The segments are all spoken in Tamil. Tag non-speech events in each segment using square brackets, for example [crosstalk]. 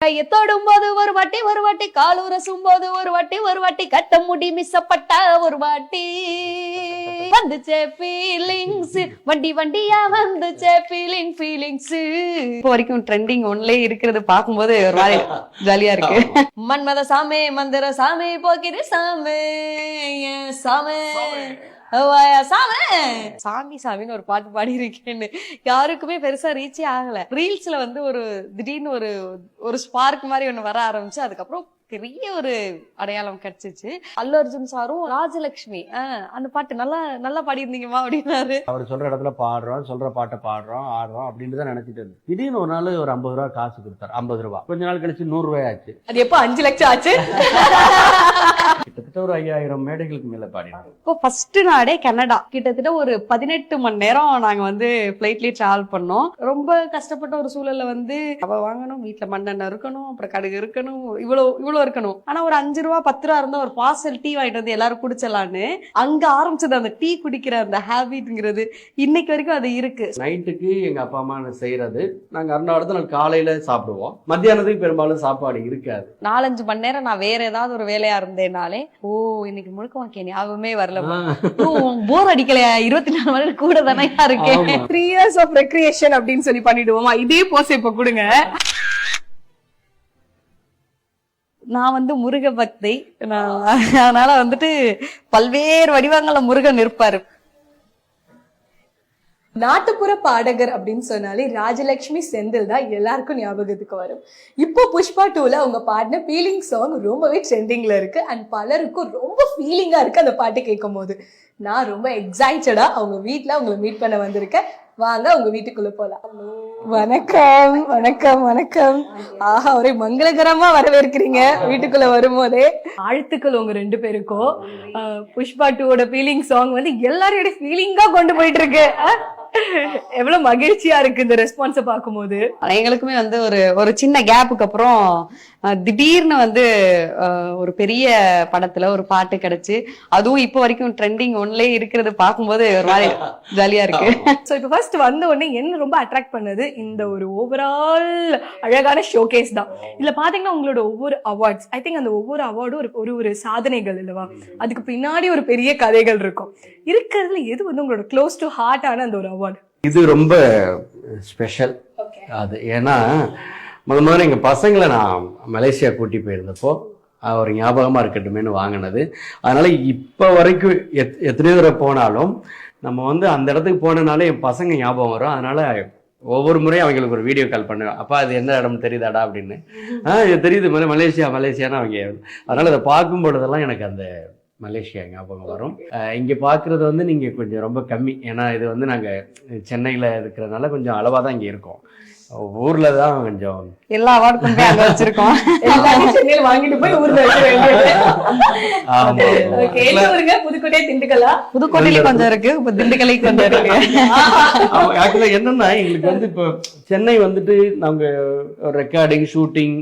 கையை போது ஒரு வாட்டி ஒரு வாட்டி கால் உரசும் போது ஒரு வாட்டி ஒரு வாட்டி கட்ட முடி மிஸ்ஸப்பட்ட ஒரு வாட்டி. வந்துச்சே ஃபீலிங்ஸ் வண்டி வண்டியா வந்துச்சே ஃபீலிங் ஃபீலிங்ஸ் இப்போ வரைக்கும் ட்ரெண்டிங் ஒன்லே இருக்கிறது பார்க்கும்போது ஒரு மாதிரி ஜாலியா இருக்கு. மன்மத சாமே மந்திர சாமி போக்கிது சாமே சாமே? சாமே! சாமி சாமின்னு ஒரு பாட்டு பாடி இருக்கேன்னு யாருக்குமே பெருசா ரீச்சே ஆகல. ரீல்ஸ்ல வந்து ஒரு திடீர்னு ஒரு ஒரு ஸ்பார்க் மாதிரி ஒண்ணு வர ஆரம்பிச்சு அதுக்கப்புறம் பெரிய ஒரு அடையாளம் கிடைச்சிச்சு. அல்லு அர்ஜுன் சாரும் ராஜலட்சுமி அந்த பாட்டு நல்லா நல்லா பாடியிருந்தீங்கம்மா அப்படின்னாரு. அவர் சொல்ற இடத்துல பாடுறோம் சொல்ற பாட்டை பாடுறோம் ஆடுறோம் அப்படின்னு தான் நினைச்சிட்டு இருந்தேன். திடீர்னு ஒரு நாள் ஒரு ஐம்பது ரூபா காசு கொடுத்தாரு ஐம்பது ரூபா. கொஞ்ச நாள் கழிச்சு நூறு ரூபாய் ஆச்சு. அது எப்போ அஞ்சு லட்சம் ஆச்சு? கிட்டத்தட்ட ஒரு ஐயாயிரம் மேடைகளுக்கு மேல பாடினேன் இப்போ ஃபர்ஸ்ட் நாடே கனடா. கிட்டத்தட்ட ஒரு பதினெட்டு மணி நேரம் நாங்க வந்து ஃபிளைட்லயே டிராவல் பண்ணோம். ரொம்ப கஷ்டப்பட்ட ஒரு சூழல்ல வந்து அவ வாங்கணும் வீட்டுல மண்ணெண்ணெய் இருக்கணும் அப்புறம் கடுகு இருக்கணும் இவ்வளவு இவ்வளவு இருக்கணும். ஆனா ஒரு அஞ்சு ரூபா பத்து ரூபா இருந்தா ஒரு பார்சல் டீ வாங்கிட்டு வந்து எல்லாரும் குடிச்சலான்னு அங்க ஆரம்பிச்சது அந்த டீ குடிக்கிற அந்த ஹேபிட்ங்கிறது இன்னைக்கு வரைக்கும் அது இருக்கு. நைட்டுக்கு எங்க அப்பா அம்மா செய்யறது? நாங்க அந்த அடுத்த நாள் காலையில சாப்பிடுவோம். மத்தியானத்துக்கு பெரும்பாலும் சாப்பாடு இருக்காது. நாலஞ்சு மணி நேரம் நான் வேற ஏதாவது ஒரு வேலையா இருந்தேனாலே ஓ இன்னைக்கு முழுக்க வாக்கிய ஞாபகமே வரல போர் அடிக்கலையா? இருபத்தி நாலு மணி கூட தானே இருக்கேன். த்ரீ இயர்ஸ் ஆஃப் ரெக்ரியேஷன் அப்படின்னு சொல்லி பண்ணிடுவோமா? இதே போஸ் இப்ப கொடுங்க. நான் வந்து முருக பக்தை நான் அதனால வந்துட்டு பல்வேறு வடிவங்கள்ல முருகன் இருப்பாரு. நாட்டுப்புற பாடகர் அப்படின்னு சொன்னாலே ராஜலட்சுமி செந்தில் தான் எல்லாருக்கும் ஞாபகத்துக்கு வரும். இப்போ புஷ்பா டூல அவங்க பாடின ஃபீலிங் சாங் ரொம்பவே ட்ரெண்டிங்ல இருக்கு. அண்ட் பலருக்கும் ரொம்ப ஃபீலிங்கா இருக்கு அந்த பாட்டு கேட்கும் போது நான் ரொம்ப எக்ஸைட்டடா அவங்க வீட்டுல அவங்கள மீட் பண்ண வந்திருக்கேன். வாங்க உங்க வீட்டுக்குள்ள போலாம். வணக்கம் வணக்கம் வணக்கம். ஆஹா ஒரே மங்களகரமா வரவேற்கிறீங்க வீட்டுக்குள்ள வரும்போதே. ஆழ்த்துக்கள் உங்க ரெண்டு பேருக்கும். புஷ்பா டூவோட ஃபீலிங் சாங் வந்து எல்லாரோட ஃபீலிங்கா கொண்டு போயிட்டு இருக்கு. அஹ், எவ்வளவு மகிழ்ச்சியா இருக்கு இந்த ரெஸ்பான்ஸ பார்க்கும்போது? எங்களுக்குமே வந்து ஒரு ஒரு சின்ன கேப்புக்கு அப்புறம் திடீர்னு வந்து ஒரு பெரிய படத்துல ஒரு பாட்டு கிடைச்சு அதுவும் இப்போ வரைக்கும் ட்ரெண்டிங் ஒன்லே இருக்கிறது பார்க்கும்போது ஒரு மாதிரி ஜாலியா இருக்கு. சோ இப்போ ஃபர்ஸ்ட் வந்த உடனே என்ன ரொம்ப அட்ராக்ட் பண்ணது? இந்த ஒரு ஓவரால் அழகான ஷோகேஸ் தான். இதுல பாத்தீங்கன்னா உங்களோட ஒவ்வொரு அவார்ட்ஸ் ஐ திங்க் அந்த ஒவ்வொரு அவார்டும் ஒரு ஒரு ஒரு சாதனைகள் இல்லவா? அதுக்கு பின்னாடி ஒரு பெரிய கதைகள் இருக்கும். இருக்கிறதுல எது வந்து உங்களோட க்ளோஸ் டு ஹார்ட் ஆன அந்த ஒரு அவார்டு இது ரொம்ப ஸ்பெஷல் அது ஏன்னா முத முதல்ல எங்கள் பசங்களை நான் மலேசியா கூட்டி போயிருந்தப்போ ஒரு ஞாபகமாக இருக்கட்டுமேனு வாங்கினது. அதனால இப்போ வரைக்கும் எத் எத்தனை தடவை போனாலும் நம்ம வந்து அந்த இடத்துக்கு போனனாலே என் பசங்க ஞாபகம் வரும். அதனால ஒவ்வொரு முறையும் அவங்களுக்கு ஒரு வீடியோ கால் பண்ணுவேன். அப்பா அது எந்த இடம் தெரியுதாடா? அப்படின்னு. ஆ தெரியுது மலே- மலேசியா மலேசியான்னு அவங்க. அதனால அதை பார்க்கும் பொழுதெல்லாம் எனக்கு அந்த மலேசியா ஞாபகம் வரும். இங்க பார்க்கிறது வந்து நீங்க கொஞ்சம் ரொம்ப கம்மி. ஏன்னா இது வந்து நாங்க சென்னையில இருக்கிறதுனால கொஞ்சம் அளவா தான் இங்க இருக்கோம். ஊர்ல தான் கொஞ்சம் எல்லா அவார்டுக்கும் போய் அங்க வச்சிருக்கோம். எல்லாரும் சென்னையில் வாங்கிட்டு போய் ஊர்ல ஊருங்க? புதுக்கோட்டை திண்டுக்கல்லா? புதுக்கோட்டையில கொஞ்சம் இருக்கு. இப்ப திண்டுக்கல்லையும் கொஞ்சம் இருக்கு. ஆக்சுவலா என்னன்னா எங்களுக்கு வந்து இப்போ சென்னை வந்துட்டு நாங்க ரெக்கார்டிங் ஷூட்டிங்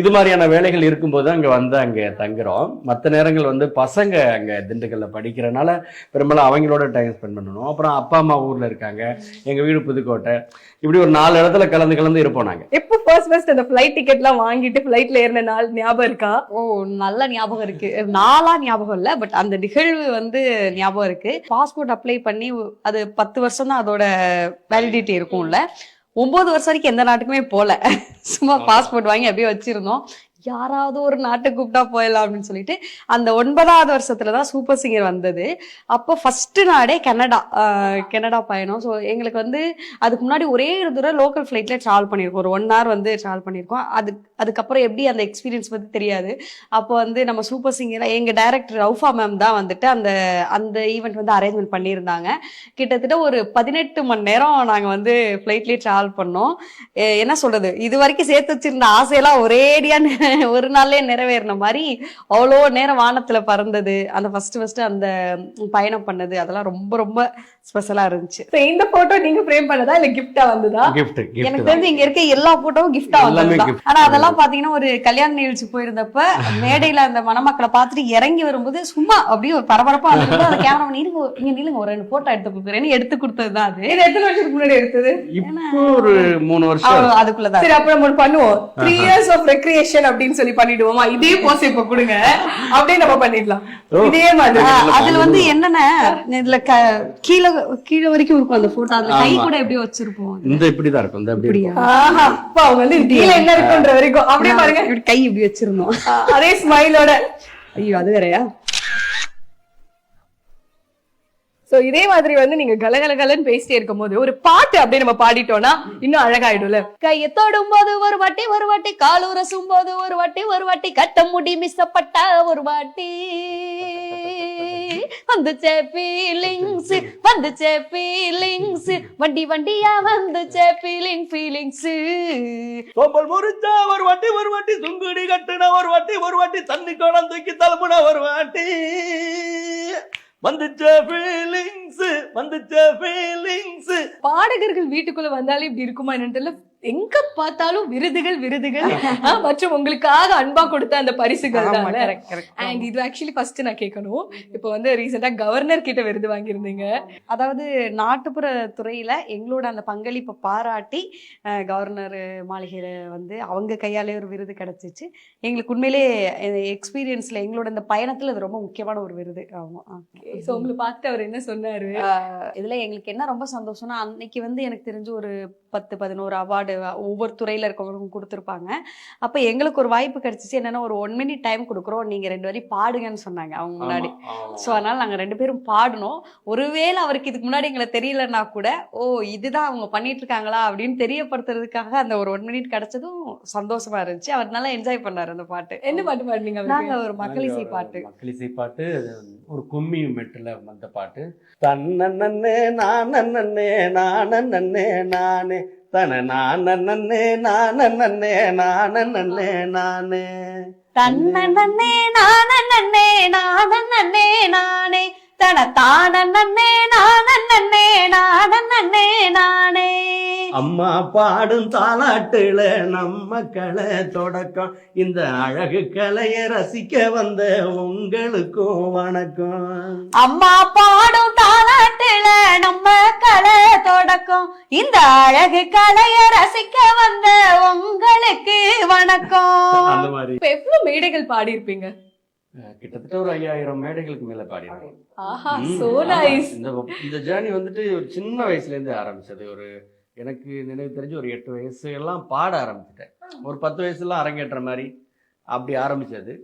இது மாதிரியான வேலைகள் இருக்கும்போது அங்க வந்து அங்க தங்குறோம். மற்ற நேரங்கள் வந்து பசங்க அங்க திண்டுக்கல்ல படிக்கிறனால பெரும்பாலும் அவங்களோட டைம் ஸ்பெண்ட் பண்ணணும். அப்புறம் அப்பா அம்மா ஊர்ல இருக்காங்க. எங்க வீடு புதுக்கோட்டை. இப்படி ஒரு நாலு இடத்துல கலந்து கலந்து இருப்போம் நாங்க. எப்போ ஃபர்ஸ்ட் ஃபர்ஸ்ட் அந்த ஃபிளைட் டிக்கெட்லாம் வாங்கிட்டு ஃபிளைட்ல ஏறின நாள் ஞாபகம் இருக்கா? ஓ நல்ல ஞாபகம் இருக்கு. நாளா ஞாபகம் இல்ல பட் அந்த நிகழ்வு வந்து ஞாபகம் இருக்கு. பாஸ்போர்ட் அப்ளை பண்ணி அது பத்து வருஷம் தான் அதோட வேலிடிட்டி இருக்கும்ல. ஒன்பது வருஷம் வரைக்கும் எந்த நாட்டுக்குமே போல. சும்மா பாஸ்போர்ட் வாங்கி அப்படியே வச்சிருந்தோம். யாராவது ஒரு நாட்டை கூப்பிட்டா போயிடலாம் அப்படின்னு சொல்லிட்டு அந்த ஒன்பதாவது வருஷத்துல தான் சூப்பர் சிங்கர் வந்தது. அப்போ ஃபர்ஸ்ட் நாடே கனடா கனடா பயணம். ஸோ எங்களுக்கு வந்து அதுக்கு முன்னாடி ஒரே ஒரு தூரம் லோக்கல் ஃப்ளைட்ல ட்ராவல் பண்ணியிருக்கோம். ஒரு ஒன் ஹவர் வந்து ட்ராவல் பண்ணியிருக்கோம். அது அதுக்கப்புறம் எப்படி அந்த எக்ஸ்பீரியன்ஸ் பற்றி தெரியாது. அப்போ வந்து நம்ம சூப்பர் சிங்கர் எங்கள் டைரக்டர் ரவுஃபா மேம் தான் வந்துட்டு அந்த அந்த ஈவெண்ட் வந்து அரேஞ்ச்மெண்ட் பண்ணியிருந்தாங்க. கிட்டத்தட்ட ஒரு பதினெட்டு மணி நேரம் நாங்கள் வந்து ஃப்ளைட்லேயே ட்ராவல் பண்ணோம். என்ன சொல்றது? இது வரைக்கும் சேர்த்து வச்சிருந்த ஆசையெல்லாம் ஒரேடியா ஒரு நாள்லயே நிறைவேறின மாதிரி அவ்வளோ நேரம் வானத்துல பறந்தது. அந்த ஃபர்ஸ்ட் ஃபர்ஸ்ட் அந்த பயணம் பண்ணது. அதெல்லாம் ரொம்ப ரொம்ப ஸ்பெஷலா இருந்துச்சு. So, இந்த போட்டோ நீங்க ஃப்ரேம் பண்ணதா இல்ல கிஃப்டா வந்ததா? கிஃப்ட் எனக்கு தெரிஞ்சு இங்க இருக்க எல்லா போட்டோவும் கிஃப்டா எல்லாமே வந்ததுதான் gift. ஆனா அதெல்லாம் பாத்தீங்கன்னா ஒரு கல்யாண நிகழ்ச்சி போயிருந்தப்ப மேடையில அந்த மணமக்களை பார்த்துட்டு இறங்கி வரும்போது சும்மா அப்படியே ஒரு பரபரப்பா வந்து அந்த கேமரா நீங்க இங்க நில்லுங்க ஒரு ரெண்டு போட்டோ எடுத்து கொடுக்குறேன்னு எடுத்து கொடுத்ததுதான் அது. இது எத்தனை வருஷத்துக்கு முன்னாடி எடுத்தது? இப்போ ஒரு மூணு வருஷம். அதுக்குள்ளதான் சரி அப்ப நம்ம பண்ணுவோம். த்ரீ இயர்ஸ் ஆஃப் ரெக்ரியேஷன் அப்படின்னு சொல்லி பண்ணிடுவோமா? இதே போஸ் இப்ப கொடுங்க. அப்படியே நம்ம பண்ணிடலாம். இதே மாதிரி. அதுல வந்து என்னன்னா இதுல கீழே கீழே வரைக்கும் இருக்கும் அந்த போட்டோ அதுல கை. கூட எப்படியோ வச்சிருப்போம் இந்த இப்படிதான் இருக்கும். இந்த அப்படி ஆஹா. அப்பா அவங்க வந்து கீழே என்ன இருக்குன்ற வரைக்கும். அப்படியே பாருங்க. இப்படி கை இப்படி வச்சிருந்தோம். அதே ஸ்மைலோட ஐயோ அது வேறயா? சோ இதே மாதிரி வந்து நீங்க கலகலகலன்னு பேசிட்டே இருக்கும் போது ஒரு பாட்டு அப்படியே நம்ம பாடிட்டோம்னா இன்னும் அழகாயிடும்ல. கையை தொடும் போது ஒரு வாட்டி ஒரு வாட்டி கால் உரசும் போது ஒரு வாட்டி ஒரு வாட்டி கட்ட முடி மிஸ்ஸப்பட்டா ஒரு வாட்டி. வந்துச்சே ஃபீலிங்ஸ் வந்துச்சே ஃபீலிங்ஸ் வண்டி வண்டியா வந்துச்சே ஃபீலிங் ஃபீலிங்ஸ் சோம்பல் முறிச்சா ஒரு வாட்டி ஒரு வாட்டி. சுங்குடி கட்டுன ஒரு வாட்டி ஒரு வாட்டி. தண்ணி கோலம் தூக்கி தலமுன ஒரு வாட்டி. வந்துச்ச ஃபீலிங்ஸ் வந்துச்ச ஃபீலிங்ஸ் பாடகர்கள் வீட்டுக்குள்ள வந்தாலே இப்படி இருக்குமா என்னன்னு தெரியல. எங்க பார்த்தாலும் விருதுகள் விருதுகள். மற்றும் உங்களுக்காக அன்பா கொடுத்த அந்த பரிசுகள் தான். அண்ட் இது ஆக்சுவலி ஃபர்ஸ்ட் நான் கேட்கணும். இப்போ வந்து ரீசெண்டா கவர்னர் கிட்ட விருது வாங்கியிருந்தீங்க. அதாவது நாட்டுப்புற துறையில எங்களோட அந்த பங்களிப்பை பாராட்டி கவர்னர் மாளிகையில வந்து அவங்க கையாலே ஒரு விருது கிடைச்சிச்சு. எங்களுக்கு உண்மையிலே எக்ஸ்பீரியன்ஸ்ல எங்களோட இந்த பயணத்துல இது ரொம்ப முக்கியமான ஒரு விருது. ஆமா ஆ. சோ உங்களை பார்த்து அவர் என்ன சொன்னாரு? இதுல எங்களுக்கு என்ன ரொம்ப சந்தோஷம்னா அன்னைக்கு வந்து எனக்கு தெரிஞ்சு ஒரு பத்து பதினோரு அவார்டு ஒவ்வொரு துறையில இருக்கவங்களுக்கும் கொடுத்துருப்பாங்க. அப்ப எங்களுக்கு ஒரு வாய்ப்பு கிடைச்சிச்சு. என்னன்னா ஒரு ஒன் மினிட் டைம் கொடுக்குறோம். நீங்க ரெண்டு வரி பாடுங்கன்னு சொன்னாங்க அவங்க முன்னாடி. ஸோ அதனால நாங்க ரெண்டு பேரும் பாடினோம். ஒருவேளை அவருக்கு இதுக்கு முன்னாடி எங்களை தெரியலன்னா கூட ஓ இதுதான் அவங்க பண்ணிட்டு இருக்காங்களா? அப்படின்னு தெரியப்படுத்துறதுக்காக அந்த ஒரு ஒன் மினிட் கிடைச்சதும் சந்தோஷமா இருந்துச்சு. அவர் நல்லா என்ஜாய் பண்ணாரு அந்த பாட்டு. என்ன பாட்டு பாடுனீங்க நாங்க ஒரு மக்கள் இசை பாட்டு. மக்களிசை பாட்டு ஒரு கும்மி மெட்டுல வந்த பாட்டு. தன்னே நானே நானே நானே. தன நானே நானே நானே நானே. தன்னே நானே நானே நானே. தன தானே நானே நானே நானே. அம்மா பாடும் தாலாட்டுல நம்ம கலை தொடக்கம். இந்த அழகு கலையை ரசிக்க வந்த உங்களுக்கும் வணக்கம். அம்மா பாடும் தாலாட்டுல நம்ம கலை தொடக்கம். இந்த அழகு கலைய ரசிக்க வந்த உங்களுக்கு வணக்கம். அந்த மாதிரி. இப்ப எவ்வளவு மேடைகள் பாடி இருப்பீங்க அஹ், கிட்டத்தட்ட ஒரு ஐயாயிரம் மேடைகளுக்கு மேல இந்த இந்த ஜேர்னி வந்துட்டு ஒரு சின்ன வயசுல இருந்து ஆரம்பிச்சது. ஒரு எனக்கு நினைவு தெரிஞ்சு ஒரு எட்டு வயசு எல்லாம் பாட ஆரம்பிச்சிட்டேன். ஒரு பத்து வயசுலாம் அரங்கேற்ற மாதிரி அப்படி ஆரம்பிச்சது.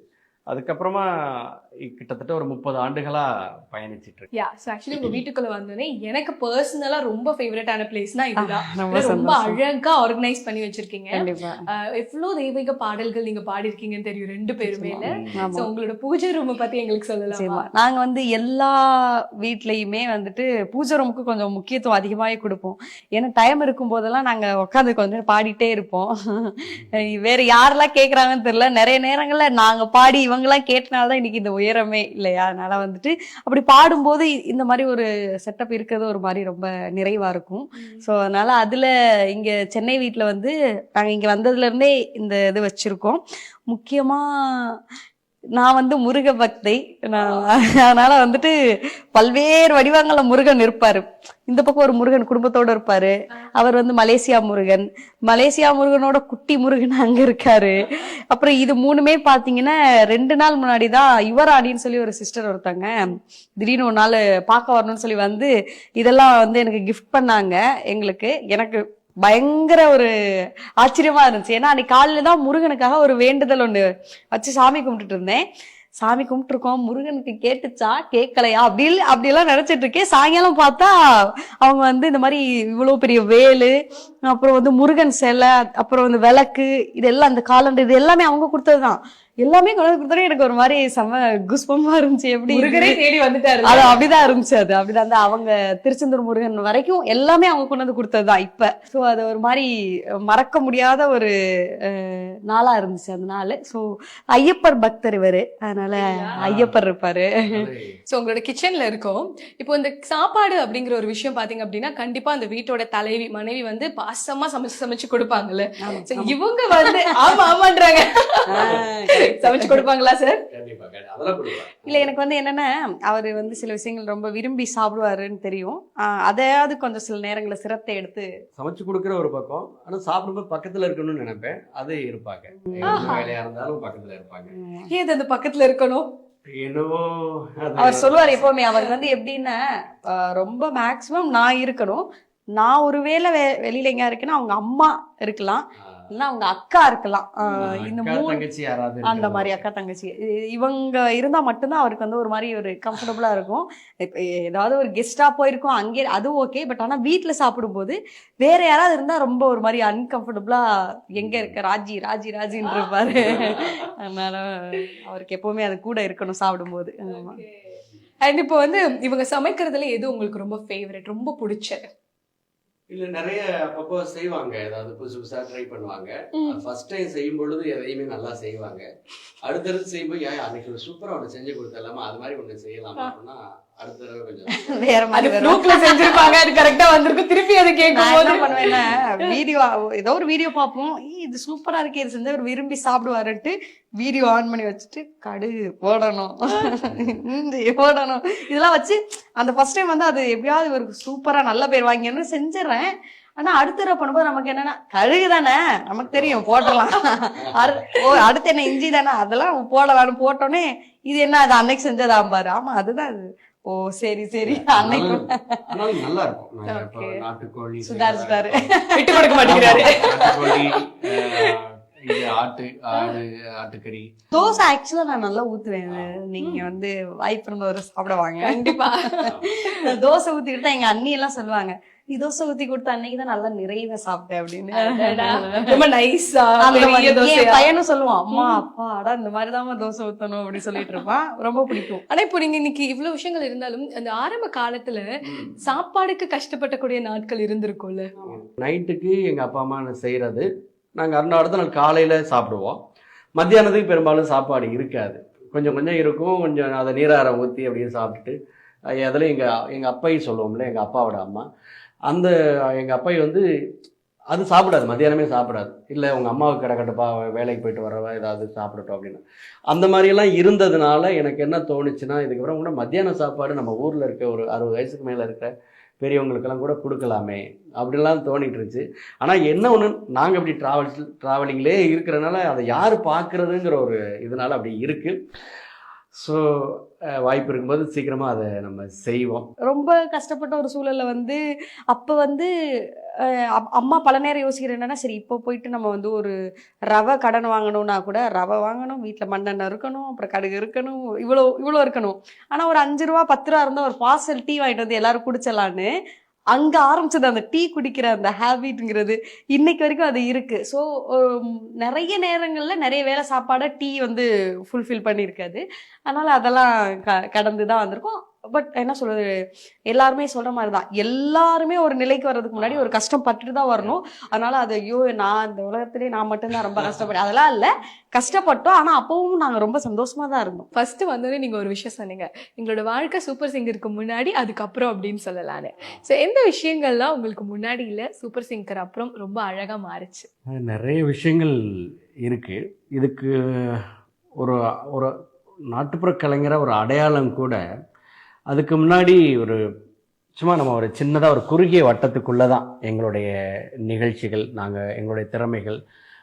அதுக்கப்புறமா இ- கிட்டத்தட்ட ஒரு முப்பது ஆண்டுகளா பயணிச்சிட்டு இருக்கேன். யா சோ ஆக்சுவலி உங்க வீட்டுக்குள்ள வந்தோடனே எனக்கு பர்சனலா ரொம்ப ஃபேவரட்டான பிளேஸ்னா இதுதான். ரொம்ப. அழகா ஆர்கனைஸ் பண்ணி வச்சிருக்கீங்க. எவ்வளவு தெய்வீக பாடல்கள் நீங்க பாடிருக்கீங்கன்னு தெரியும் ரெண்டு பேருமே. சோ உங்களோட பூஜை ரூம் பத்தி எங்களுக்கு சொல்லலாமா. நாங்க வந்து எல்லா வீட்லயுமே வந்துட்டு பூஜை ரூமுக்கு கொஞ்சம் முக்கியத்துவம் அதிகமாவே கொடுப்போம். ஏன்னா டைம் இருக்கும் போதெல்லாம் நாங்க உட்காந்து கொஞ்ச நேரம் பாடிட்டே இருப்போம். வேற யாரெல்லாம் கேக்குறாங்கன்னு தெரியல. நிறைய நேரங்கள்ல நாங்க பாடி இவங்கெல்லாம் கேட்டனாலதான் இன்னைக்கு இந்த உயரமே இல்லையா? அதனால வந்துட்டு அப்படி பாடும்போது இந்த மாதிரி ஒரு செட்டப் இருக்கிறது ஒரு மாதிரி ரொம்ப நிறைவா இருக்கும். ஸோ அதனால அதுல இங்க சென்னை வீட்ல வந்து நாங்க இங்க வந்ததுல இருந்தே இந்த இது வச்சிருக்கோம். முக்கியமா நான் வந்து முருக பக்தை நான் அதனால வந்துட்டு பல்வேறு வடிவங்கள முருகன் இருப்பாரு. இந்த பக்கம் ஒரு முருகன் குடும்பத்தோட இருப்பாரு. அவர் வந்து மலேசியா முருகன். மலேசியா முருகனோட குட்டி முருகன் அங்க இருக்காரு. அப்புறம் இது மூணுமே பாத்தீங்கன்னா ரெண்டு நாள் முன்னாடி தான் யுவராணின்னு சொல்லி ஒரு சிஸ்டர் ஒருத்தாங்க திடீர்னு ஒரு நாள் பார்க்க வரணும்னு சொல்லி வந்து இதெல்லாம் வந்து எனக்கு கிஃப்ட் பண்ணாங்க. எங்களுக்கு எனக்கு பயங்கர ஒரு ஆச்சரியமா இருந்துச்சு. ஏன்னா அன்னைக்கு காலையில தான் முருகனுக்காக ஒரு வேண்டுதல் ஒன்று வச்சு சாமி கும்பிட்டுட்டு இருந்தேன். சாமி கும்பிட்டுருக்கோம். முருகனுக்கு கேட்டுச்சா? கேட்கலையா? அப்படி அப்படியெல்லாம் நினைச்சிட்டு இருக்கேன். சாயங்காலம் பார்த்தா அவங்க வந்து இந்த மாதிரி இவ்வளோ பெரிய வேலு அப்புறம் வந்து முருகன் சிலை அப்புறம் வந்து விளக்கு இதெல்லாம் அந்த காலண்டர் இது எல்லாமே அவங்க கொடுத்தது தான் எல்லாமே கொண்டு வந்து கொடுத்தோன்னே எனக்கு ஒரு மாதிரி செம குஸ்பமா இருந்துச்சு. எப்படி? தேடி வந்துட்டாரு அது அப்படிதான் இருந்துச்சு அது அப்படிதான் அந்த அவங்க திருச்செந்தூர் முருகன் வரைக்கும் எல்லாமே அவங்க கொண்டு வந்து கொடுத்ததுதான் இப்ப. சோ அது ஒரு மாதிரி மறக்க முடியாத ஒரு அஹ், நாளா இருந்துச்சு அந்த நாள். சோ ஐயப்பர் பக்தர் இவரு. அதனால ஐயப்பர் இருப்பாரு. சோ உங்களோட கிச்சன்ல இருக்கும். இப்போ இந்த சாப்பாடு அப்படிங்கிற ஒரு விஷயம் பாத்தீங்க அப்படின்னா கண்டிப்பா அந்த வீட்டோட தலைவி மனைவி வந்து பாசமா சமைச்சு சமைச்சு கொடுப்பாங்கல்ல. இவங்க வந்து ஆமா ஆமான்றாங்க. சமைச்சு கொடுப்பாங்களா சார். இல்ல எனக்கு வந்து என்னன்னா அவரு வந்து சில விஷயங்கள் ரொம்ப விரும்பி சாப்பிடுவாருன்னு தெரியும். அதையாவது கொஞ்சம் சில நேரங்களில் சிரத்தை எடுத்து சமைச்சு கொடுக்குற ஒரு பக்கம் ஆனா சாப்பிடும்போது பக்கத்துல இருக்கணும்னு நினைப்பேன். அது இருப்பாங்க. வேலையா இருந்தாலும் பக்கத்துல இருப்பாங்க. ஏன் இது அந்த பக்கத்துல இருக்கணும்? அவர் சொல்லுவார் எப்பவுமே அவர் வந்து எப்படின்னா ரொம்ப மேக்சிமம் நான் இருக்கணும். நான் ஒருவேளை வெ- வெளியில எங்க இருக்கேன்னா அவங்க அம்மா இருக்கலாம். இல்லைன்னா அவங்க அக்கா இருக்கலாம். ஆஹ் இந்த மூணு தங்கச்சி யாராவது அந்த. மாதிரி அக்கா தங்கச்சி. இவங்க இருந்தா மட்டும்தான் அவருக்கு வந்து ஒரு மாதிரி ஒரு கம்ஃபர்டபுளா இருக்கும். இப்ப ஏதாவது ஒரு கெஸ்டா போயிருக்கோம் அங்கே அது ஓகே பட் ஆனா வீட்ல சாப்பிடும்போது வேற யாராவது இருந்தா ரொம்ப ஒரு மாதிரி அன்கம்ஃபர்டபுளா எங்க இருக்க ராஜி ராஜி ராஜின்னு இருப்பாரு. அதனால அவருக்கு எப்பவுமே அது கூட இருக்கணும் சாப்பிடும்போது. ஆமா. அண்ட் இப்போ வந்து இவங்க சமைக்கிறதுல எது உங்களுக்கு ரொம்ப ஃபேவரட் ரொம்ப பிடிச்சது இல்ல நிறைய அப்பப்போ செய்வாங்க. ஏதாவது புதுசு புதுசா ட்ரை பண்ணுவாங்க. ஃபர்ஸ்ட் டைம் செய்யும் பொழுது எதையுமே நல்லா செய்வாங்க. அடுத்தடுத்து செய்யும்போது ஏன் அன்னைக்கு சூப்பரா ஒன்று செஞ்சு கொடுத்தலாமா அது மாதிரி ஒன்று செய்யலாம்? அப்படின்னா வேற அது மாதிரி வரும் ஃப்ளூக்ல செஞ்சிருப்பாங்க. அது கரெக்டா வந்திருக்கும். திருப்பி அதை கேட்கும் நான் என்ன போது பண்ணுவேன்னா வீடியோ ஏதோ ஒரு வீடியோ பார்ப்போம். "ஈ, இது சூப்பரா இருக்கு இது செஞ்சா அவர் விரும்பி சாப்பிடுவாருன்ட்டு வீடியோ ஆன் பண்ணி வச்சுட்டு கடுகு போடணும் இஞ்சி போடணும் இதெல்லாம் வச்சு அந்த ஃபர்ஸ்ட் டைம் வந்து அது எப்படியாவது ஒரு சூப்பரா நல்ல பேர் வாங்கின்னு செஞ்சிடறேன். ஆனா அடுத்த பண்ணும்போது நமக்கு என்னன்னா கழுகு தானே நமக்கு தெரியும் போடலாம் ஓ அடுத்து என்ன இஞ்சி தானே? அதெல்லாம் போடலாம்னு போட்டோன்னே இது என்ன அது அன்னைக்கு செஞ்சதா பாரு ஆமா அதுதான் அது. ஓ சரி சரி. அன்னைக்கு நல்லா இருக்கும். நாட்டுக்கோழி சுதாரிச்சிட்டாரு. விட்டு கொடுக்க மாட்டேங்கிறாரு. ஆட்டு ஆடு ஆட்டுக்கறி. தோசை ஆக்சுவலா நான் நல்லா ஊத்துவேன். நீங்க வந்து வாய்ப்பு இருந்தவர் சாப்பிட வாங்க. கண்டிப்பா. தோசை ஊத்திக்கிட்டு தான் எங்க அண்ணி எல்லாம் சொல்லுவாங்க. நீ தோசை ஊத்தி கொடுத்த அன்னைக்கு தான் நல்லா நிறைவா சாப்பிட்டேன். அப்படின்னு. ரொம்ப நைஸா அந்த பையனும் சொல்லுவான் அம்மா அப்பா அடா இந்த மாதிரி தோசை ஊத்தணும் அப்படி சொல்லிட்டு இருப்பான். ரொம்ப பிடிக்கும். ஆனா இப்போ நீங்க இன்னைக்கு இவ்வளவு விஷயங்கள் இருந்தாலும் அந்த ஆரம்ப காலத்துல சாப்பாடுக்கு கஷ்டப்படக்கூடிய நாட்கள் இருந்திருக்கும்ல? நைட்டுக்கு எங்க அப்பா அம்மா செய்யறது? நாங்க அடுத்த அடுத்த நாள் காலையில சாப்பிடுவோம். மத்தியானத்துக்கு பெரும்பாலும் சாப்பாடு இருக்காது. கொஞ்சம் கொஞ்சம் இருக்கும். கொஞ்சம் அதை நீராரம் ஊற்றி அப்படியே சாப்பிட்டுட்டு அதில் எங்க எங்க அப்பை சொல்லுவோம்ல எங்க அப்பாவோட அம்மா அந்த எங்கள் அப்பா வந்து அது சாப்பிடாது மத்தியானமே சாப்பிடாது. இல்லை உங்கள் அம்மாவுக்கு கடை அவ வேலைக்கு போயிட்டு வரவா ஏதாவது சாப்பிடட்டும் அப்படின்னு. அந்த மாதிரியெல்லாம் இருந்ததுனால எனக்கு என்ன தோணுச்சுன்னா இதுக்கப்புறம் கூட மத்தியான சாப்பாடு நம்ம ஊரில் இருக்க ஒரு அறுபது வயசுக்கு மேலே இருக்கிற பெரியவங்களுக்கெல்லாம் கூட கொடுக்கலாமே அப்படிலாம் தோணிட்டு இருந்துச்சு. ஆனால் என்ன ஒன்று நாங்கள் அப்படி ட்ராவல்ஸ் ட்ராவலிங்லேயே இருக்கிறனால அதை யார் பார்க்குறதுங்கிற ஒரு இதனால் அப்படி இருக்குது ஸோ வாய்ப்பு இருக்கும்போது சீக்கிரமாக அதை நம்ம செய்வோம். ரொம்ப கஷ்டப்பட்ட ஒரு சூழலில் வந்து அப்போ வந்து அப்- அம்மா பல நேரம் யோசிக்கிற என்னன்னா சரி இப்போ போயிட்டு நம்ம வந்து ஒரு ரவை கடன் வாங்கணும்னா கூட ரவை வாங்கணும் வீட்டில் மண்ணெண்ணெய் இருக்கணும் அப்புறம் கடுகு இருக்கணும் இவ்வளோ இவ்வளோ இருக்கணும். ஆனால் ஒரு அஞ்சு ரூபா பத்து ரூபா இருந்தால் ஒரு பார்சல் டீ வாங்கிட்டு வந்து எல்லோரும் குடிச்சலான்னு அங்கே ஆரம்பிச்சது அந்த டீ குடிக்கிற அந்த ஹேபிட்ங்கிறது இன்னைக்கு வரைக்கும் அது இருக்கு. ஸோ நிறைய நேரங்களில் நிறைய வேலை சாப்பாடை டீ வந்து ஃபுல்ஃபில் பண்ணியிருக்காது. அதனால அதெல்லாம் க கடந்து தான் வந்திருக்கும். பட் என்ன சொல்றது? எல்லாருமே சொல்ற மாதிரி தான் எல்லாருமே ஒரு நிலைக்கு வர்றதுக்கு முன்னாடி ஒரு கஷ்டம் பட்டுட்டு தான் வரணும். அதனால அது ஐயோ நான் இந்த உலகத்திலே நான் மட்டும்தான் ரொம்ப கஷ்டப்பட்டேன். அதெல்லாம் இல்லை. கஷ்டப்பட்டோம். ஆனா அப்பவும் நாங்க ரொம்ப சந்தோஷமா தான் இருந்தோம். ஃபர்ஸ்ட் வந்தோடனே நீங்க ஒரு விஷயம் சொன்னீங்க. எங்களோட வாழ்க்கை சூப்பர் சிங்கருக்கு முன்னாடி அதுக்கப்புறம் அப்படின்னு சொல்லலான்னு. ஸோ எந்த விஷயங்கள்லாம் உங்களுக்கு முன்னாடி இல்ல சூப்பர் சிங்கர் அப்புறம் ரொம்ப அழகா மாறுச்சு? நிறைய விஷயங்கள் இருக்குது இதுக்கு ஒரு ஒரு நாட்டுப்புற கலைஞராக ஒரு அடையாளம் கூட அதுக்கு முன்னாடி ஒரு சும்மா நம்ம ஒரு சின்னதாக ஒரு குறுகிய வட்டத்துக்குள்ளே தான் எங்களுடைய நிகழ்ச்சிகள் நாங்கள் எங்களுடைய திறமைகள்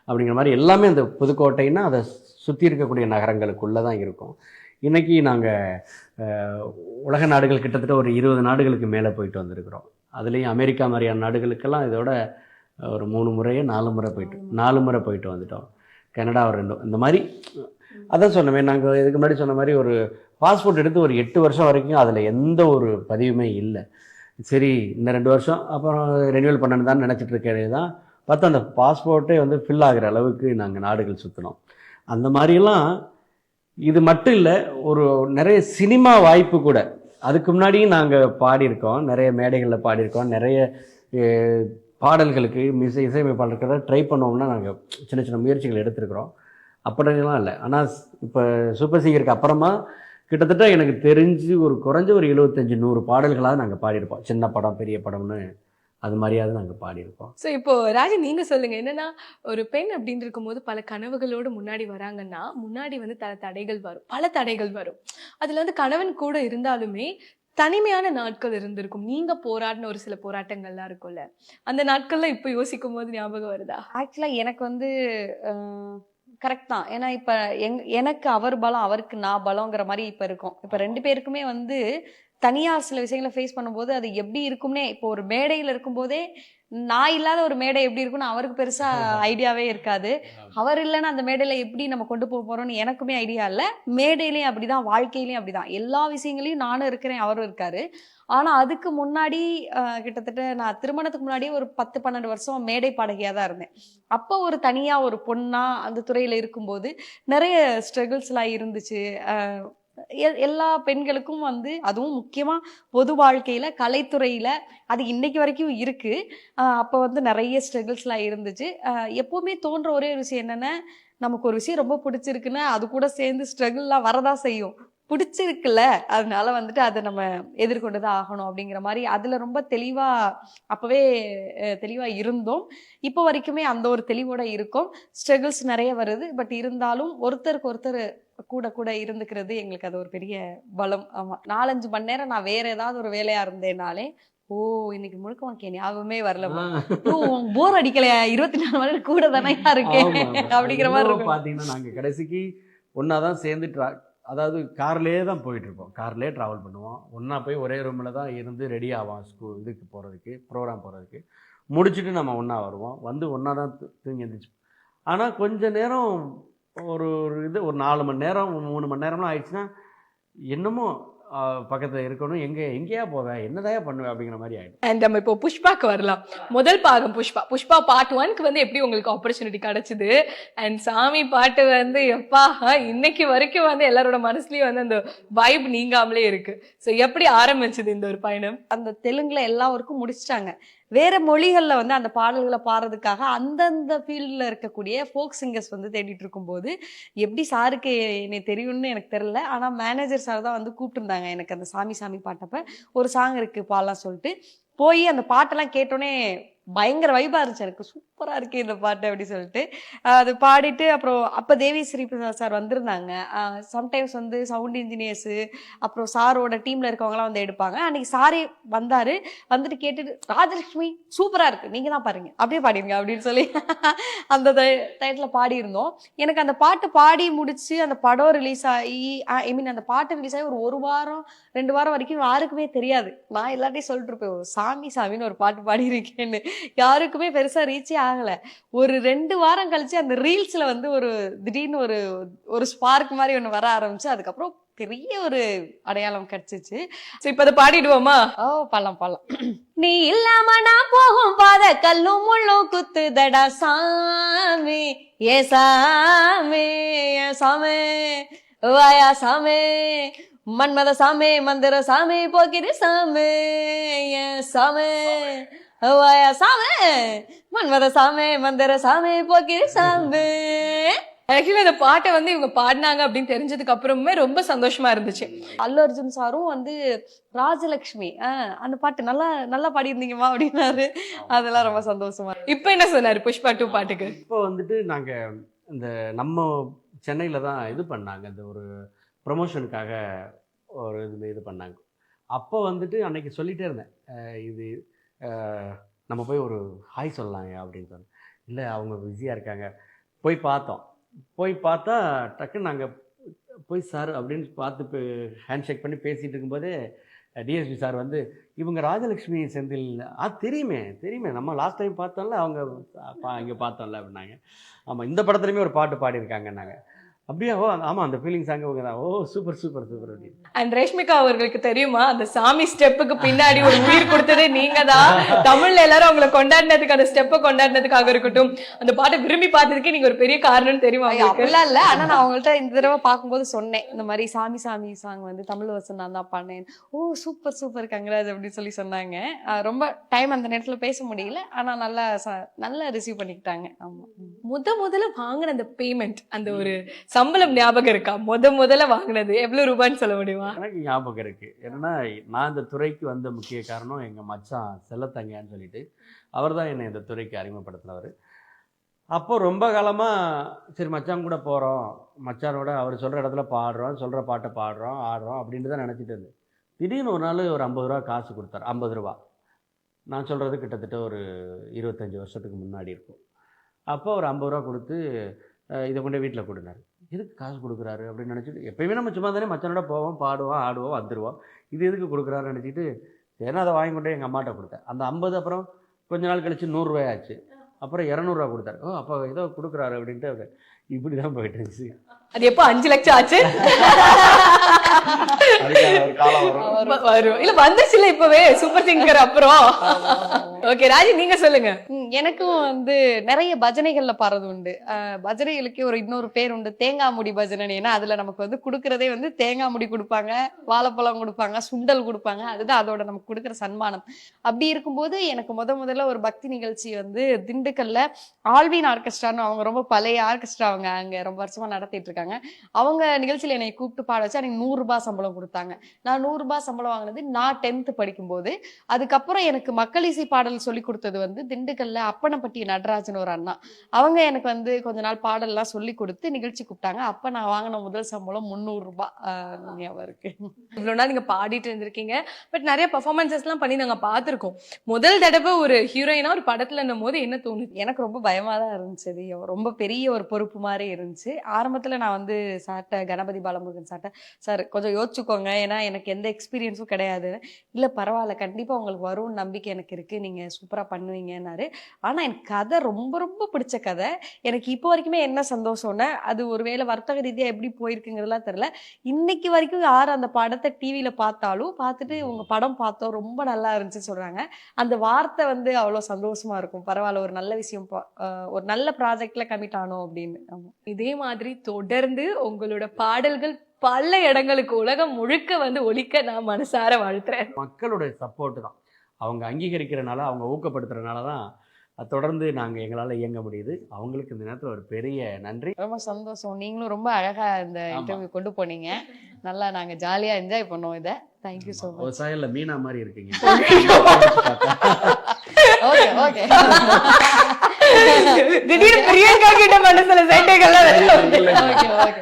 அப்படிங்கிற மாதிரி எல்லாமே அந்த புதுக்கோட்டைன்னா அதை சுற்றி இருக்கக்கூடிய நகரங்களுக்குள்ளே தான் இருக்கும் இன்றைக்கி நாங்கள் உலக நாடுகள் கிட்டத்தட்ட ஒரு இருபது நாடுகளுக்கு மேலே போயிட்டு வந்திருக்கிறோம். அதுலேயும் அமெரிக்கா மாதிரியான நாடுகளுக்கெல்லாம் இதோட ஒரு மூணு முறையே நாலு முறை போயிட்டு நாலு முறை போயிட்டு வந்துட்டோம். கனடா ஒரு ரெண்டு இந்த மாதிரி அதான் சொன்னமே நாங்கள் இதுக்கு முன்னாடி சொன்ன மாதிரி ஒரு பாஸ்போர்ட் எடுத்து ஒரு எட்டு வருஷம் வரைக்கும் அதில் எந்த ஒரு பதிவுமே இல்லை. சரி இந்த ரெண்டு வருஷம் அப்புறம் ரெனியூவல் பண்ணணும் தான் நினச்சிட்டு இருக்கிறது தான் பார்த்தா அந்த பாஸ்போர்ட்டே வந்து ஃபில் ஆகிற அளவுக்கு நாங்கள் நாடுகள் சுற்றினோம் அந்த மாதிரிலாம் இது மட்டும் இல்லை ஒரு நிறைய சினிமா வாய்ப்பு கூட. அதுக்கு முன்னாடியும் நாங்கள் பாடியிருக்கோம் நிறைய மேடைகளில் பாடியிருக்கோம் நிறைய பாடல்களுக்கு மிசை இசையமைப்பாளர்களை ட்ரை பண்ணோம்னா நாங்கள் சின்ன சின்ன முயற்சிகள் எடுத்துருக்குறோம். அப்படிலாம் இல்லை. ஆனால் இப்போ சூப்பர் சிங்கருக்கு அப்புறமா கிட்டத்தட்ட எனக்கு தெரிஞ்சு ஒரு குறைஞ்ச ஒரு எழுபத்தஞ்சு நூறு பாடல்களாக நாங்கள் பாடியிருப்போம். சின்ன படம் பெரிய படம்னு அது மாதிரியாவது நாங்கள் பாடியிருப்போம். ஸோ இப்போ ராஜி நீங்கள் சொல்லுங்கள் என்னன்னா ஒரு பெண் அப்படின்னு இருக்கும்போது பல கனவுகளோடு முன்னாடி வராங்கன்னா முன்னாடி வந்து பல தடைகள் வரும். பல தடைகள் வரும். அதில் வந்து கணவன் கூட இருந்தாலுமே தனிமையான நாட்கள் இருந்திருக்கும். நீங்க போராடின ஒரு சில போராட்டங்கள்லாம் இருக்கும்ல. அந்த நாட்கள்ல இப்போ யோசிக்கும் போது ஞாபகம் வருதா? ஆக்சுவலாக எனக்கு வந்து கரெக்ட் தான். ஏன்னா இப்போ எங் எனக்கு அவர் பலம் அவருக்கு நான் பலங்கிற மாதிரி இப்போ இருக்கும். இப்போ ரெண்டு பேருக்குமே வந்து தனியார் சில விஷயங்களை ஃபேஸ் பண்ணும்போது அது எப்படி இருக்கும்னே இப்போ ஒரு மேடையில் இருக்கும்போதே நான் இல்லாத ஒரு மேடை எப்படி இருக்கும்னு அவருக்கு பெருசா [laughs] ஐடியாவே இருக்காது. அவர் இல்லைன்னா அந்த மேடையில எப்படி நம்ம கொண்டு போக போறோம்னு எனக்குமே ஐடியா இல்லை. மேடையிலையும் அப்படிதான் வாழ்க்கையிலையும் அப்படிதான். எல்லா விஷயங்களையும் நானும் இருக்கிறேன் அவரும் இருக்காரு. ஆனா அதுக்கு முன்னாடி கிட்டத்தட்ட நான் திருமணத்துக்கு முன்னாடியே ஒரு பத்து பன்னெண்டு வருஷம் மேடை பாடகியா தான் இருந்தேன். அப்போ ஒரு தனியா ஒரு பொண்ணா அந்த துறையில இருக்கும்போது நிறைய ஸ்ட்ரகிள்ஸ்லாம் இருந்துச்சு. எல்லா பெண்களுக்கும் வந்து அதுவும் முக்கியமா பொது வாழ்க்கையில கலைத்துறையில அது இன்னைக்கு வரைக்கும் இருக்கு. அப்போ வந்து நிறைய ஸ்ட்ரகிள்ஸ்லாம் இருந்துச்சு. எப்போவுமே எப்பவுமே தோன்ற ஒரே ஒரு விஷயம் என்னன்னா நமக்கு ஒரு விஷயம் ரொம்ப பிடிச்சிருக்குன்னா அது கூட சேர்ந்து ஸ்ட்ரகிள்லாம் வரதா செய்யும். பிடிச்சிருக்குல்ல அதனால வந்துட்டு அதை நம்ம எதிர்கொண்டு தான் ஆகணும் அப்படிங்கிற மாதிரி அதில் ரொம்ப தெளிவாக அப்போவே தெளிவாக இருந்தோம். இப்போ வரைக்குமே அந்த ஒரு தெளிவோட இருக்கும். ஸ்ட்ரகிள்ஸ் நிறைய வருது. பட் இருந்தாலும் ஒருத்தருக்கு ஒருத்தர் கூட கூட இருந்துக்கிறது எங்களுக்கு அது ஒரு பெரிய பலம் ஆமா. நாலஞ்சு மணி நேரம் நான் வேற ஏதாவது ஒரு வேலையா இருந்தேனாலே ஓ இன்னைக்கு முழுக்க உனக்கு ஞாபகமே வரல போர் அடிக்கலையா? இருபத்தி நாலு மணி நேரம் கூட தானே இருக்கேன். [laughs] அப்படிங்கிற மாதிரி இருக்கும். பார்த்தீங்கன்னா நாங்கள் கடைசிக்கு ஒன்றா தான் சேர்ந்து அதாவது கார்லேயே தான் போயிட்டு இருப்போம். கார்லேயே ட்ராவல் பண்ணுவோம். ஒன்றா போய் ஒரே ரூமில் தான் இருந்து ரெடி ஆவோம் ஸ்கூல் இதுக்கு போகிறதுக்கு ப்ரோக்ராம் போகிறதுக்கு முடிச்சுட்டு நம்ம ஒன்றா வருவோம். வந்து ஒன்றா தான் தூங்கி எழுந்திரிச்சு ஆனால் கொஞ்ச நேரம் ஒரு ஒரு இது ஒரு நாலு மணி நேரம் மூணு மணி நேரம்லாம் ஆயிடுச்சுன்னா என்னமோ பக்கத்தில் இருக்கணும் எங்கே எங்கேயா போவேன் என்னதையா பண்ணுவேன் அப்படிங்கிற மாதிரி ஆகிடும் அண்ட் நம்ம இப்போ புஷ்பாக்கு வரலாம். முதல் பாகம் புஷ்பா. புஷ்பா பார்ட் ஒன்க்கு வந்து எப்படி உங்களுக்கு ஆப்பர்ச்சுனிட்டி கிடைச்சது? அண்ட் சாமி பாட்டு வந்து எப்பா இன்னைக்கு வரைக்கும் வந்து எல்லாரோட மனசுலயும் வந்து அந்த வைப் நீங்காமலே இருக்கு. ஸோ எப்படி ஆரம்பிச்சது இந்த ஒரு பயணம்? அந்த தெலுங்குல எல்லா ஒர்க்கும் முடிச்சிட்டாங்க. வேறு மொழிகளில் வந்து அந்த பாடல்களை பாடுறதுக்காக அந்தந்த ஃபீல்டில் இருக்கக்கூடிய ஃபோக் சிங்கர்ஸ் வந்து தேடிட்டு இருக்கும்போது எப்படி சாருக்கு என்னை தெரியும்னு எனக்கு தெரில ஆனால் மேனேஜர் சார் தான் வந்து கூப்பிட்டுருந்தாங்க எனக்கு அந்த சாமி சாமி பாட்டப்ப. ஒரு சாங் இருக்குது பாடலாம் சொல்லிட்டு. போய் அந்த பாட்டெல்லாம் கேட்டோன்னே பயங்கர வைபா இருந்துச்சு. எனக்கு சூப்பரா இருக்கு இந்த பாட்டு அப்படி சொல்லிட்டு. அது பாடிட்டு அப்புறம் அப்ப தேவி ஸ்ரீபிரசாத் சார் வந்திருந்தாங்க. சம்டைம்ஸ் வந்து சவுண்ட் இன்ஜினியர்ஸ் அப்புறம் சாரோட டீம்ல இருக்கவங்கலாம் வந்து எடுப்பாங்க. அன்னைக்கு சாரே வந்தாரு. வந்துட்டு கேட்டுட்டு ராஜலட்சுமி சூப்பரா இருக்கு. நீங்க தான் பாருங்க. அப்படியே பாடிருங்க அப்படின்னு சொல்லி [laughs] அந்த டயத்துல பாடியிருந்தோம். எனக்கு அந்த பாட்டு பாடி முடிச்சு அந்த படம் ரிலீஸ் ஆகி ஐ மீன் அந்த பாட்டு ரிலீஸ் ஆகி ஒரு ஒரு வாரம் ரெண்டு வாரம் வரைக்கும் யாருக்குமே தெரியாது. நான் எல்லாத்தையும் சொல்லிட்டு இருப்பேன் சாமி சாமின்னு ஒரு பாட்டு பாடியிருக்கேன்னு. யாருக்குமே பெருசா ரீச்சே ஆகல. ஒரு ரெண்டு வாரம் கழிச்சு அந்த ரீல்ஸ்ல வந்து ஒரு திடீர்னு ஒரு ஒரு ஸ்பார்க் மாதிரி ஒன்று வர ஆரம்பிச்சு அதுக்கப்புறம் பெரிய ஒரு அடையாளம் கிடைச்சிச்சு. இப்போ அதை பாடிடுவோமா? ஓ பாடலாம் பாடலாம். நீ இல்லாம நான் போகும் பாத கல்லும் முள்ளும் குத்துதடா சாமி. ஏ சாமி ஏ சாமி வாயா சாமி. மன்மத சாமி மந்திர சாமி போக்கிரி சாமி ஏ சாமி. சாமி மன்மத சாமி மந்திர சாமி போக்கிரி சாமி ஆக்சுவலி அந்த பாட்டை வந்து இவங்க பாடினாங்க அப்படின்னு தெரிஞ்சதுக்கு அப்புறமே ரொம்ப சந்தோஷமா இருந்துச்சு. அல்லு அர்ஜுன் சாரும் வந்து ராஜலக்ஷ்மி அந்த பாட்டு நல்லா நல்லா பாடியிருந்தீங்கம்மா அப்படின்னாரு. அதெல்லாம் ரொம்ப சந்தோஷமா இப்போ என்ன சொன்னாரு புஷ்பா டூ பாட்டுக்கு? இப்போ வந்துட்டு நாங்கள் இந்த நம்ம சென்னையில் தான் இது பண்ணாங்க. இந்த ஒரு ப்ரொமோஷனுக்காக ஒரு இது இது பண்ணாங்க. அப்போ வந்துட்டு அன்னைக்கு சொல்லிட்டே இருந்தேன். இது நம்ம போய் ஒரு ஹாய் சொல்லலாங்க அப்படின்னு சொன்னேன். இல்லை அவங்க பிஸியாக இருக்காங்க. போய் பார்த்தோம். போய் பார்த்தா டக்குன்னு நாங்கள் போய் சார் அப்படின்னு பார்த்து ஹேண்ட் ஷேக் பண்ணி பேசிகிட்டு இருக்கும்போதே டிஎஸ்பி சார் வந்து இவங்க ராஜலக்ஷ்மி செந்தில் ஆ தெரியுமே தெரியுமே. நம்ம லாஸ்ட் டைம் பார்த்தோம்ல அவங்க பா இங்கே பார்த்தோம்ல அப்படின்னாங்க. ஆமாம் இந்த படத்துலையுமே ஒரு பாட்டு பாடியிருக்காங்கன்னாங்க. அப்படியா? ஓ ஆமா அந்த ஃபீலிங் சாங் அவங்க தான். ஓ சூப்பர் சூப்பர் சூப்பர் அப்படின்னு. அண்ட் ரேஷ்மிகா அவர்களுக்கு தெரியுமா? அந்த சாமி ஸ்டெப்புக்கு பின்னாடி ஒரு உயிர் கொடுத்ததே நீங்க தான். தமிழ்ல எல்லாரும் அவங்கள கொண்டாடினதுக்கு அந்த ஸ்டெப்பை கொண்டாடினதுக்காக இருக்கட்டும். அந்த பாட்டை விரும்பி பார்த்ததுக்கே நீங்க ஒரு பெரிய காரணம்னு தெரியுமா அப்படிலாம் இல்ல. ஆனா நான் அவங்கள்ட்ட இந்த தடவை பார்க்கும்போது சொன்னேன். இந்த மாதிரி சாமி சாமி சாங் வந்து தமிழ் வருஷம் நான் தான் பண்ணேன் ஓ சூப்பர் சூப்பர் கங்கராஜ் அப்படின்னு சொல்லி சொன்னாங்க. ரொம்ப டைம் அந்த நேரத்துல பேச முடியல. ஆனா நல்லா நல்லா ரிசீவ் பண்ணிக்கிட்டாங்க. ஆமா. ம். முத முதல்ல வாங்கின அந்த பேமெண்ட் அந்த ஒரு சம்பளம் ஞாபகம் இருக்கா? முத முதல்ல வாங்கினது. எவ்வளவு ரூபான்னு சொல்ல முடியுமா? எனக்கு ஞாபகம் இருக்கு. என்னன்னா நான் இந்த துறைக்கு வந்த முக்கிய காரணம் எங்க மச்சான் செல்லத்தங்கையான்னு சொல்லிட்டு அவர் தான் என்னை இந்த துறைக்கு அறிமுகப்படுத்தினவர். அப்போ ரொம்ப காலமாக சரி மச்சான் கூட போகிறோம் மச்சானோட அவர் சொல்கிற இடத்துல பாடுறோம் சொல்கிற பாட்டை பாடுறோம் ஆடுறோம் அப்படின்ட்டு தான் நினச்சிட்டு இருந்தேன். திடீர்னு ஒரு நாள் ஒரு ஐம்பது ரூபா காசு கொடுத்தாரு. ஐம்பது ரூபா. நான் சொல்கிறது கிட்டத்தட்ட ஒரு இருபத்தஞ்சி வருஷத்துக்கு முன்னாடி இருக்கும். அப்போ ஒரு ஐம்பது ரூபா கொடுத்து இதை கொண்டு வீட்டில் கொடுனாரு. எதுக்கு காசு கொடுக்குறாரு அப்படின்னு நினச்சிட்டு எப்பயுமே நம்ம சும்மா தானே மச்சானோட போவோம் பாடுவோம் ஆடுவோம் வந்துடுவோம் இது எதுக்கு கொடுக்குறாருன்னு நினச்சிட்டு சரி அதை வாங்கி கொண்டு எங்கள் அம்மாட்ட கொடுத்தேன். அந்த ஐம்பது அப்புறம் கொஞ்ச நாள் கழிச்சு நூறுரூவாய் ஆச்சு. அப்புறம் இரநூறுவா கொடுத்தாரு. ஓ அப்போ ஏதோ கொடுக்குறாரு அப்படின்ட்டு அவர் இப்படி தான் போயிட்டு இருந்துச்சு. அது எப்போ அஞ்சு லட்சம் ஆச்சு? வரும். இல்ல வந்துச்சுல இப்பவே சூப்பர் சிங்கர் அப்புறம். ஓகே ராஜி நீங்க சொல்லுங்க. எனக்கும் வந்து நிறைய பஜனைகள்ல பாடுறது உண்டு. பஜனைகளுக்கே ஒரு இன்னொரு பேர் உண்டு. தேங்காய் முடி பஜனை ஏன்னா அதுல நமக்கு வந்து கொடுக்கறதே வந்து தேங்காய் முடி கொடுப்பாங்க வாழைப்பழம் கொடுப்பாங்க சுண்டல் கொடுப்பாங்க. அதுதான் அதோட நமக்கு கொடுக்குற சன்மானம். அப்படி இருக்கும்போது எனக்கு முத முதல்ல ஒரு பக்தி நிகழ்ச்சி வந்து திண்டுக்கல்ல ஆல்வின் ஆர்கெஸ்ட்ரான்னு அவங்க ரொம்ப பழைய ஆர்கெஸ்ட்ரா அவங்க அங்க ரொம்ப வருஷமா நடத்திட்டு இருக்காங்க. அவங்க நிகழ்ச்சியில என்னை கூப்பிட்டு பாட வச்சு எனக்கு நூறு ரூபாய் சம்பளம் கொடுத்தாங்க. நான் நூறு ரூபாய் சம்பளம் வாங்கினது நான் டென்த் படிக்கும்போது. அதுக்கப்புறம் எனக்கு மக்கள் இசை பாடல் சொல்லி கொடுத்தது வந்து திண்டுக்கல்ல அப்பனப்பட்டி நடராஜன் ஒரு அண்ணா. அவங்க எனக்கு வந்து கொஞ்ச நாள் பாடல்லாம் சொல்லி கொடுத்து நிகழ்ச்சி கூப்பிட்டாங்க. அப்ப நான் வாங்கின முதல் சம்பளம் முந்நூறு ரூபாய் ஆஹ் ஞாபகம் இருக்கு. இவ்வளவு நாள் நீங்க பாடிட்டு இருந்திருக்கீங்க. பட் நிறைய பெர்ஃபார்மன்சஸ் எல்லாம் பண்ணி நாங்க பார்த்திருக்கோம். முதல் தடவை ஒரு ஹீரோயினா ஒரு படத்துல போது என்ன தோணுது எனக்கு ரொம்ப பயமா தான் இருந்துச்சு. அது ரொம்ப பெரிய ஒரு பொறுப்பு மாதிரி இருந்துச்சு. ஆரம்பத்துல நான் வந்து சார்ட்ட கணபதி பாலமுருகன் சார்ட்ட சார் கொஞ்சம் யோசிச்சுக்கோங்க. ஏன்னா எனக்கு எந்த எக்ஸ்பீரியன்ஸும் கிடையாது. இல்ல பரவாயில்ல. கண்டிப்பா உங்களுக்கு வரும்னு நம்பிக்கை எனக்கு இருக்கு. நீங்க சூப்பரா பண்ணுவீங்கன்னாரு. ஆனா எனக்கு கதை ரொம்ப ரொம்ப பிடிச்ச கதை. எனக்கு இப்போ வரைக்குமே என்ன சந்தோஷம்னா அது ஒருவேளை வர்த்தக ரீதியா எப்படி போயிருக்குங்கிறதுலாம் தெரியல. இன்னைக்கு வரைக்கும் யார் அந்த படத்தை டிவியில பார்த்தாலும் பார்த்துட்டு உங்க படம் பார்த்தோம் ரொம்ப நல்லா இருந்துச்சு சொல்றாங்க. அந்த வார்த்தை வந்து அவ்வளவு சந்தோஷமா இருக்கும். பரவாயில்ல ஒரு நல்ல விஷயம் ஒரு நல்ல ப்ராஜெக்ட்ல கமிட் ஆனோம் அப்படின்னு. இதே மாதிரி தொடர்ந்து உங்களோட பாடல்கள் பல இடங்களுக்கு உலகம் முழுக்க வந்து ஒலிக்க நான் மனசார வாழ்த்துறேன். மக்களோட சப்போர்ட் தான். அவங்க அங்கீகரிக்கிறனால அவங்க ஊக்கப்படுத்துறதுனால தான் தொடர்ந்து நாங்கள் எங்களால் இயங்க முடியுது. அவங்களுக்கு இந்த நேரத்தில் ஒரு பெரிய நன்றி. ரொம்ப சந்தோஷம். நீங்களும் ரொம்ப அழகா இந்த. இன்டர்வியூ கொண்டு போனீங்க. நல்லா நாங்க ஜாலியா என்ஜாய் பண்ணோம் இதை. தேங்க்யூ ஸோ மச் விவசாயில மீனா மாதிரி இருக்கீங்க. [laughs] ஓகே ஓகே திடீர்னு பிரியங்கா கிட்ட பண்ண சில சேட்டைகள்லாம். Okay okay